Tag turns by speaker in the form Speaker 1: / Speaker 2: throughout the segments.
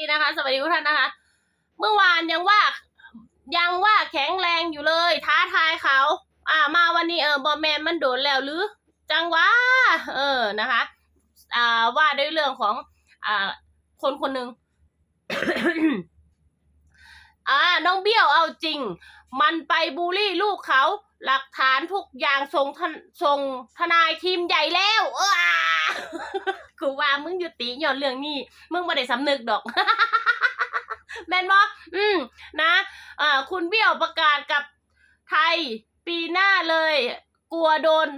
Speaker 1: ดีนะคะ สวัสดีทุกท่านนะคะ เมื่อวานยังว่ายังว่าแข็งแรงอยู่เลย ท้าทายเขา อ่า มาวันนี้เออบอแมนมันโดนแล้วหรือ จังวะเออนะคะ อ่าว่าด้วยเรื่องของ อ่า คนคนหนึ่ง อ่าน้องเบี้ยวเอาจริง มันไปบูลลี่ลูกเขา หลักฐานทุกอย่างส่งทนส่งทนายทีมใหญ่แล้วเออกูว่ามึงอยู่ตีหย่อนเรื่องนี้ มึงไม่ได้สำนึกดอกแม่นบออืม นะอ่าคุณเบี้ยวประกาศกับไทยปีหน้าเลย กลัวโดน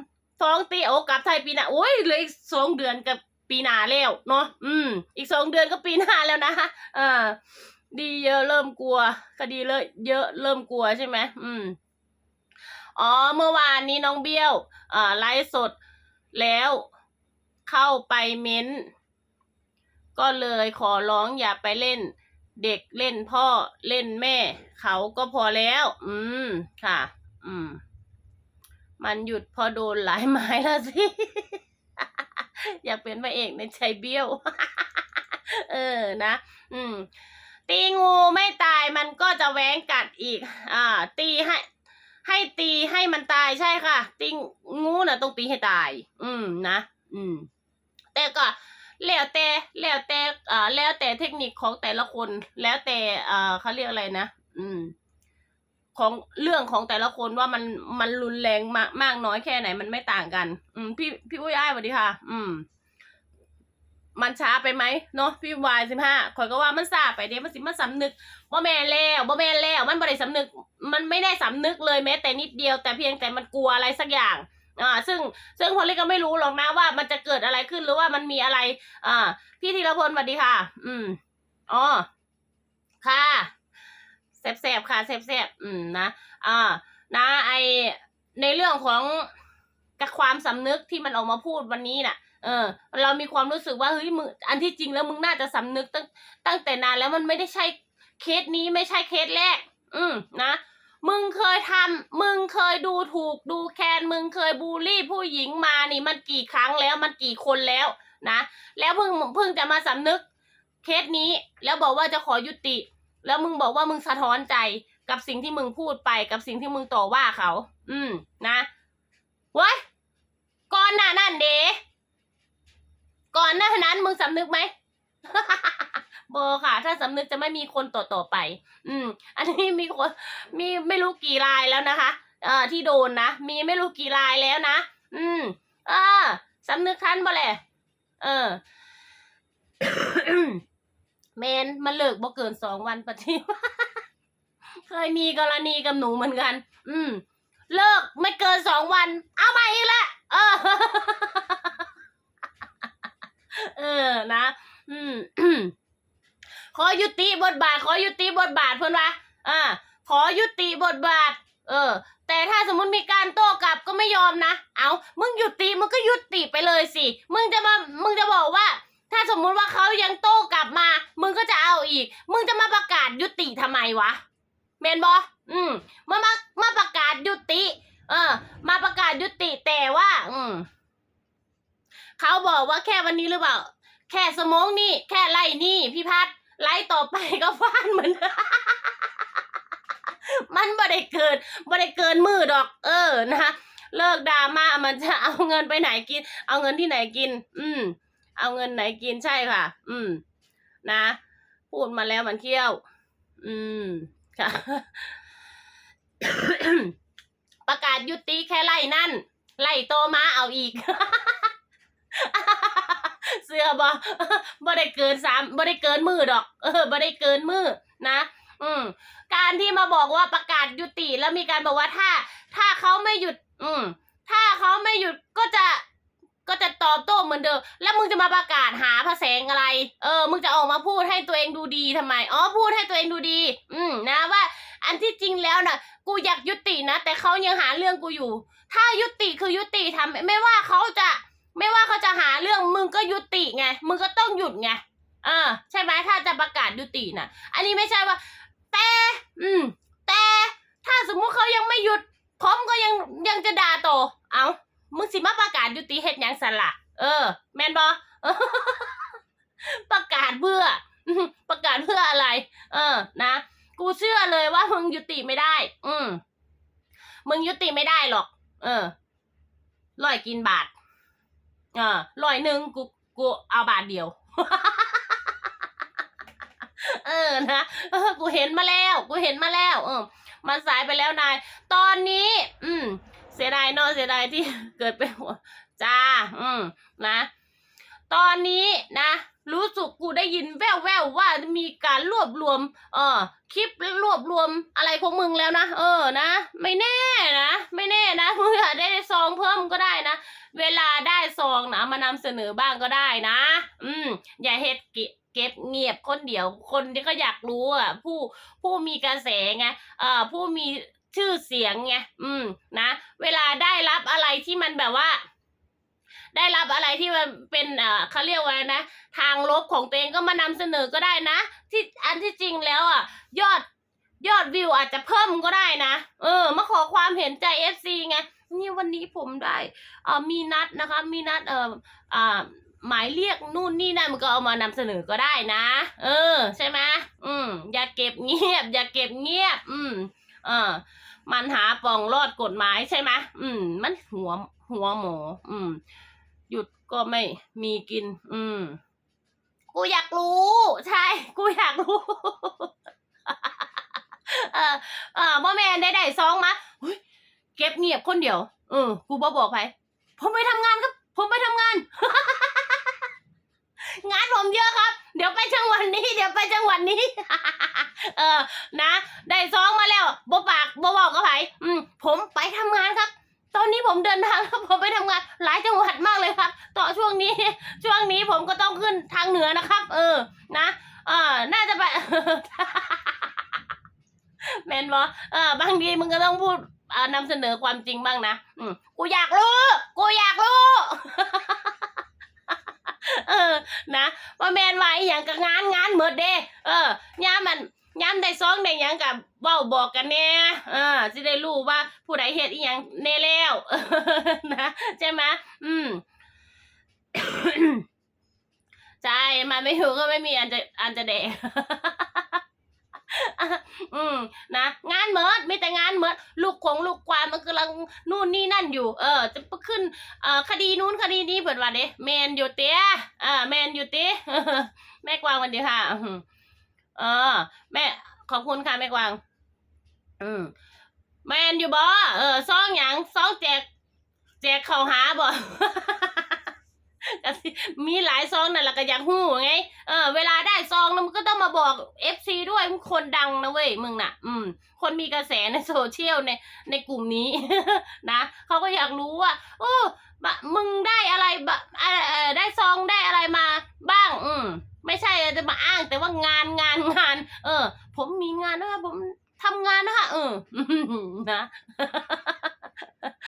Speaker 1: ฟ้องตีโอกับไทยปีหน้า โอ้ยเหลืออีกสองเดือนกับปีหน้าแล้ว เนาะ อืม อีกสองเดือนก็ปีหน้าแล้วนะ เอ่า ดีเยอะเริ่มกลัว คดีเลยเยอะเริ่มกลัวใช่ไหมอืม อ๋อ เมื่อวานนี้น้องเบี้ยวอ่าไลฟ์สดแล้วเข้าไปเม้น ก็เลยขอร้องอย่าไปเล่น เด็กเล่นพ่อเล่นแม่ เขาก็พอแล้ว อืม ค่ะ อืม มันหยุดพอโดนหลายไม้แล้วสิ อยากเป็นพระเอกในใจเบี้ยว เออนะ อืม ตีงูไม่ตายมันก็จะแหวงกัดอีก อ่า ตีให้ให้ตีให้มันตายใช่ค่ะ ตีงูน่ะต้องตีให้ตาย อืมนะ อืม แต่ก็แล้วแต่แล้วแต่อ่าแล้วแต่เทคนิคของแต่ละคน แล้วแต่อ่าเขาเรียกอะไรนะอืม ของเรื่องของแต่ละคนว่ามันมันรุนแรงมากมากน้อยแค่ไหนมันไม่ต่างกัน อืม พี่พี่อุ้ยอ้ายสวัสดีค่ะ อืม มันช้าไปไหมเนาะพี่วายสิบห้าขอยก็ว่ามันซาไปเดี๋ยวมันสิมันสำนึกบ่แม่นแล้วบ่แม่นแล้วมันบ่ได้สำนึก มันไม่ได้สำนึกเลยแม้แต่นิดเดียวแต่เพียงแต่มันกลัวอะไรสักอย่างอ่าซึ่งซึ่งพอลลี่ก็ไม่รู้หรอกนะว่ามันจะเกิดอะไรขึ้นหรือว่ามันมีอะไร อ่า พี่ธีรพลสวัสดีค่ะ อืมอ๋อค่ะแสบๆค่ะแสบๆอืมนะอ่านะไอในเรื่องของกับความสำนึกที่มันออกมาพูดวันนี้น่ะ เออ เรามีความรู้สึกว่าเฮ้ยมึงอันที่จริงแล้วมึงน่าจะสำนึกตั้งตั้งแต่นานแล้วมันไม่ได้ใช่เคสนี้ไม่ใช่เคสแรก อืมนะ มึงเคยทำมึงเคยดูถูกดูแคลนมึงเคยบูลลี่ผู้หญิงมานี่มันกี่ครั้งแล้วมันกี่คนแล้วนะ แล้วเพิ่งเพิ่งจะมาสำนึกเคสนี้แล้วบอกว่าจะขอยุติ แล้วมึงบอกว่ามึงสะท้อนใจกับสิ่งที่มึงพูดไปกับสิ่งที่มึงต่อว่าเขา อืมนะเว้ยก่อนหน้านั่นเดก่ อนหน้านั้นมึงสำนึกไหมโบค่ะ ถ้าสำนึกจะไม่มีคนต่อต่อไป อืม อันนี้มีคนมีไม่รู้กี่รายแล้วนะคะ เอ่อที่โดนนะ มีไม่รู้กี่รายแล้วนะ อืม เอ่าสำนึกทันบ่แหละเออเมนมันเลิกบ่เกินสองวันปฏิวัติเคยมีกรณีกับหนูเหมือนกัน อืม เลิกไม่เกินสองวัน เอาใหม่อีกและเออ เออ นะ อืมขอยุติบทบาท ขอยุติบทบาทเพื่อนวะอ่า ขอยุติบทบาท เออ แต่ถ้าสมมติมีการโต้กลับก็ไม่ยอมนะ เอามึงยุติมึงก็ยุติไปเลยสิ มึงจะมา มึงจะบอกว่า ถ้าสมมุติว่าเขายังโต้กลับมา มึงก็จะเอาอีก มึงจะมาประกาศยุติทำไมวะเมนบออืมมามามาประกาศยุติ เออ มาประกาศยุติแต่ว่า อืมเขาบอกว่าแค่วันนี้หรือเปล่า แค่สมองนี่ แค่ไล่นี่ พี่พัดไล่ต่อไปก็ฟาดเหมือนมันบ่ได้เกินบ่ได้เกินมือดอก เออนะเลิกดราม่ามันจะเอาเงินไปไหนกิน เอาเงินที่ไหนกิน อืม เอาเงินไหนกินใช่ค่ะ อืม นะ พูดมาแล้วมันเที่ยว อืม ค่ะ ประกาศยุติแค่ไล่นั่น ไล่โตมาเอาอีก สื้อบอบ่ได้เกินสามบ่ได้เกินมือดอก เออบ่ได้เกินมือนะอืมการที่มาบอกว่าประกาศยุติแล้วมีการบอกว่าถ้า ถ้าเขาไม่หยุด อืมถ้าเขาไม่หยุดก็จะก็จะตอบโต้เหมือนเดิม แล้วมึงจะมาประกาศหาพระแสงอะไร เออ มึงจะออกมาพูดให้ตัวเองดูดีทำไม อ๋อ พูดให้ตัวเองดูดี อืม นะว่า อันที่จริงแล้วน่ะ กูอยากยุตินะ แต่เขายังหาเรื่องกูอยู่ ถ้ายุติคือยุติทำไม่ว่าเขาจะ ไม่ว่าเขาจะหาเรื่องมึงก็ยุติไง มึงก็ต้องหยุดไง เออ ใช่ไหมถ้าจะประกาศยุติน่ะ อันนี้ไม่ใช่ว่า แต่ อืม แต่ ถ้าสมมุติเขายังไม่หยุด ผมก็ยังยังจะด่าต่อเอามึงสิมาประกาศยุติเฮ็ดหยังสันละเออ แมนบอประกาศเบื่อ ประกาศเพื่ออะไร เออ นะ กูเชื่อเลยว่ามึงยุติไม่ได้ อืม มึงยุติไม่ได้หรอก เออลอยกินบาท อ่าลอยหนึ่งกูกูเอาบาทเดียว เออนะกูเห็นมาแล้ว กูเห็นมาแล้ว เออ มันสายไปแล้วนาย ตอนนี้ อืม เสียดายเนอะเสียดายที่เกิดเป็นหัวจ้า อืมนะ ตอนนี้นะ รู้สึกกูได้ยินแว่วๆวว่ามีการรวบรวม เออคลิปรวบรวมอะไรของมึงแล้วนะ เออนะ ไม่แน่นะ ไม่แน่นะมึงอาจได้ซองเพิ่มก็ได้นะ เวลาได้ซองนะมานำเสนอบ้างก็ได้นะ อืม อย่าเฮ็ดเก็บเก็บเงียบคนเดียวคนที่ก็อยากรู้อะ ผู้ผู้มีกระแสไงเอ่อผู้มีชื่อเสียงไงอืมนะ เวลาได้รับอะไรที่มันแบบว่า ได้รับอะไรที่มันเป็นเอ่อเขาเรียกว่านะ ทางลบของตัวเองก็มานำเสนอก็ได้นะ ที่อันที่จริงแล้วอะ ยอดยอดวิวอาจจะเพิ่มก็ได้นะ เออ มาขอความเห็นใจเอฟซีไงนี่วันนี้ผมได้เอ่อมีนัดนะคะ มีนัดเอ่ออ่าหมายเรียกนู่นนี่นั่นมันก็เอามานำเสนอก็ได้นะ เออ ใช่ไหมอืม อย่าเก็บเงียบ อย่าเก็บเงียบ อืม เออ มันหาปองรอดกฎหมายใช่ไหมอืม มันหัว หัวหมอ อืม หยุดก็ไม่มีกิน อืม กูอยากรู้ ใช่ กูอยากรู้ เออเออบ่แม่นได้ได้ซองมาเฮ้ยเก็บเงียบคนเดียว เออ กูบ่บอกไปผมไปทำงานครับ ผมไปทำงาน งานผมเยอะครับ เดี๋ยวไปจังหวัดนี้ เดี๋ยวไปจังหวัดนี้ เออ นะ ได้ซองมาแล้วบ่ปากบ่บอกกับไผอืม ผมไปทำงานครับ ตอนนี้ผมเดินทางผมไปทำงานหลายจังหวัดมากเลยครับ ต่อช่วงนี้ช่วงนี้ผมก็ต้องขึ้นทางเหนือนะครับ เออนะเออน่าจะไปแมนบอเออบางทีมึงก็ต้องพูดอ่านำเสนอความจริงบ้างนะอืมกูอยากรู้ กูอยากรู้ เออ นะว่าแมนว่าอหย่างกับงานงานเหมือเด้ เออย่ามมันย่ามได้ซองได้ยังกับ เว้าบอกกันแน่เออสิได้รู้ว่าผู้ใดเฮ็ดอีหยังแน่แล้วนะใช่ไหมอืมใช่มันไม่ถูกก็ไม่มีอันจะอันจะแดกอืมนะงานเมิดมีแต่งานเมิดลูกของลูกความมันกำลังนู่นนี่นั่นอยู่ เออ จะขึ้นเอ่อคดีนู้นคดีนี้เปิดว่าเด้แมนอยู่เตี้ยอ่าแมนอยู่เตี้ยแม่กวางวันดีค่ะเออ แม่ขอบคุณค่ะแม่กวาง อืมแมนอยู่บ่เออซองหยังซองแจก แจกเข้าหาบ่ก็สิมีหลายซองนั่นแหละก็อยากหู้ไง เออ เวลาได้ซองนะมึงก็ต้องมาบอกเอฟซีด้วยมึงคนดังนะเว้ยมึงน่ะ อืม คนมีกระแสในโซเชียลในในกลุ่มนี้ นะเขาก็อยากรู้ว่าโอ้ะมึงได้อะไรบะได้ซองได้อะไรมาบ้าง อืม ไม่ใช่จะมาอ้างแต่ว่างานงานงาน เออ ผมมีงานนะคะผม ทำงานนะคะ เออนะ